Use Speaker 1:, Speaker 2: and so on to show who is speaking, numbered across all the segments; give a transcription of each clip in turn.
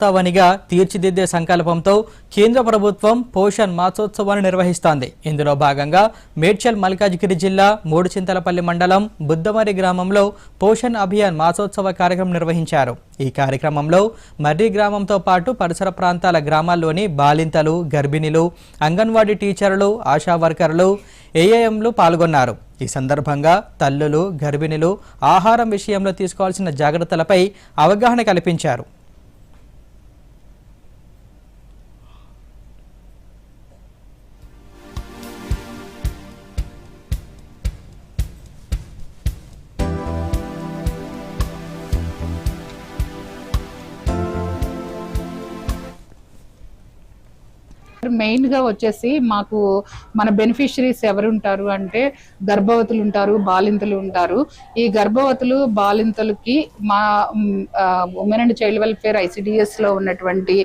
Speaker 1: వాతావనిగా తీర్చిదిద్దే సంకల్పంతో కేంద్ర ప్రభుత్వం పోషణ్ మాసోత్సవాన్ని నిర్వహిస్తోంది. ఇందులో భాగంగా మేడ్చల్ మల్కాజ్గిరి జిల్లా మూడుచింతలపల్లి మండలం బుద్ధమరి గ్రామంలో పోషణ్ అభియాన్ మాసోత్సవ కార్యక్రమం నిర్వహించారు. ఈ కార్యక్రమంలో మర్రి గ్రామంతో పాటు పరిసర ప్రాంతాల గ్రామాల్లోని బాలింతలు గర్భిణీలు అంగన్వాడీ టీచర్లు ఆశా వర్కర్లు ఏఏఎంలు పాల్గొన్నారు. ఈ సందర్భంగా తల్లులు గర్భిణులు ఆహారం విషయంలో తీసుకోవాల్సిన జాగ్రత్తలపై అవగాహన కల్పించారు.
Speaker 2: మెయిన్గా వచ్చేసి మాకు మన బెనిఫిషరీస్ ఎవరు ఉంటారు అంటే గర్భవతులు ఉంటారు బాలింతలు ఉంటారు ఈ గర్భవతులు బాలింతలకి మా ఉమెన్ అండ్ చైల్డ్ వెల్ఫేర్ ఐసిడిఎస్లో ఉన్నటువంటి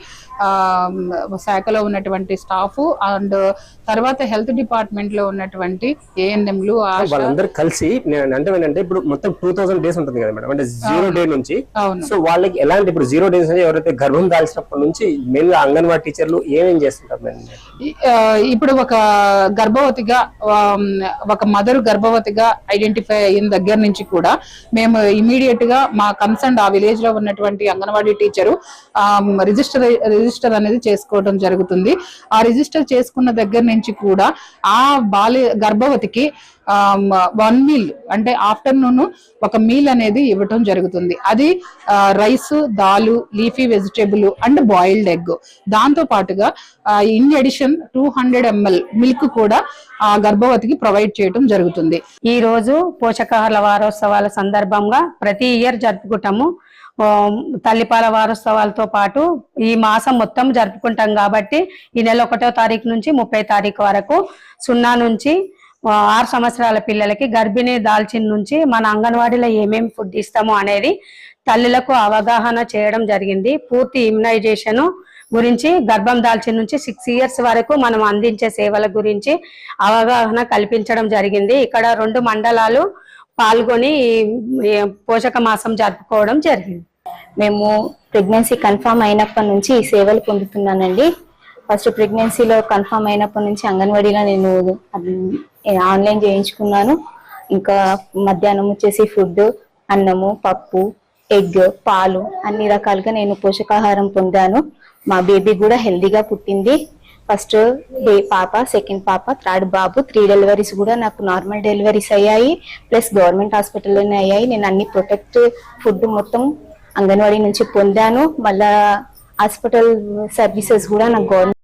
Speaker 2: శాఖలో ఉన్నటువంటి స్టాఫ్ అండ్ తర్వాత హెల్త్ డిపార్ట్మెంట్లో ఉన్నటువంటి ఏఎన్ఎంలు
Speaker 3: వాళ్ళందరూ కలిసి నేను అంటే ఏంటంటే ఇప్పుడు మొత్తం టూ థౌసండ్ డేస్ ఉంటుంది కదా మేడం. అంటే జీరో డే నుంచి. సో వాళ్ళకి ఎలాంటి ఇప్పుడు జీరో డేస్ ఎవరైతే గర్భం దాల్చినప్పటి నుంచి మెయిన్గా అంగన్వాడీ టీచర్లు ఏమేం చేస్తుంటారు
Speaker 2: ఇప్పుడు ఒక గర్భవతిగా ఒక మదర్ గర్భవతిగా ఐడెంటిఫై అయిన దగ్గర నుంచి కూడా మేము ఇమీడియట్గా మా కన్సర్న్ ఆ విలేజ్లో ఉన్నటువంటి అంగన్వాడీ టీచరు రిజిస్టర్ రిజిస్టర్ అనేది చేసుకోవడం జరుగుతుంది. ఆ రిజిస్టర్ చేసుకున్న దగ్గర నుంచి కూడా ఆ బాలి గర్భవతికి వన్ మీల్ అంటే ఆఫ్టర్నూన్ ఒక మీల్ అనేది ఇవ్వటం జరుగుతుంది. అది rice dal leafy vegetable and boiled egg దాంతో పాటుగా in addition two hundred ml milk కూడా ఆ గర్భవతికి ప్రొవైడ్ చేయటం జరుగుతుంది.
Speaker 4: ఈ రోజు పోషకాహార వారోత్సవాల సందర్భంగా ప్రతి ఇయర్ జరుపుకుంటాము. తల్లిపాల వారోత్సవాలతో పాటు ఈ మాసం మొత్తం జరుపుకుంటాం కాబట్టి ఈ నెల ఒకటో తారీఖు నుంచి ముప్పై తారీఖు వరకు సున్నా నుంచి ఆరు సంవత్సరాల పిల్లలకి గర్భిణీ దాల్చిన నుంచి మన అంగన్వాడీలో ఏమేమి ఫుడ్ ఇస్తామో అనేది తల్లులకు అవగాహన చేయడం జరిగింది. పూర్తి ఇమ్యునైజేషన్ గురించి గర్భం దాల్చిన నుంచి సిక్స్ ఇయర్స్ వరకు మనం అందించే సేవల గురించి అవగాహన కల్పించడం జరిగింది. ఇక్కడ రెండు మండలాలు పాల్గొని పోషక మాసం జరుపుకోవడం జరిగింది.
Speaker 5: మేము ప్రెగ్నెన్సీ కన్ఫామ్ అయినప్పటి నుంచి ఈ సేవలు పొందుతున్నానండి. ఫస్ట్ ప్రెగ్నెన్సీలో కన్ఫామ్ అయినప్పటి నుంచి అంగన్వాడీలో నేను ఆన్లైన్ చేయించుకున్నాను. ఇంకా మధ్యాహ్నం వచ్చేసి ఫుడ్ అన్నము పప్పు ఎగ్ పాలు అన్ని రకాలుగా నేను పోషకాహారం పొందాను. మా బేబీ కూడా హెల్దీగా పుట్టింది. ఫస్ట్ బే పాప సెకండ్ పాప థర్డ్ బాబు త్రీ డెలివరీస్ కూడా నాకు నార్మల్ డెలివరీస్ అయ్యాయి. ప్లస్ గవర్నమెంట్ హాస్పిటల్లోనే అయ్యాయి. నేను అన్ని ప్రొటెక్ట్ ఫుడ్ మొత్తం అంగన్వాడీ నుంచి పొందాను. మళ్ళా హాస్పిటల్ సర్వీసెస్ కూడా నాకు గవర్నమెంట్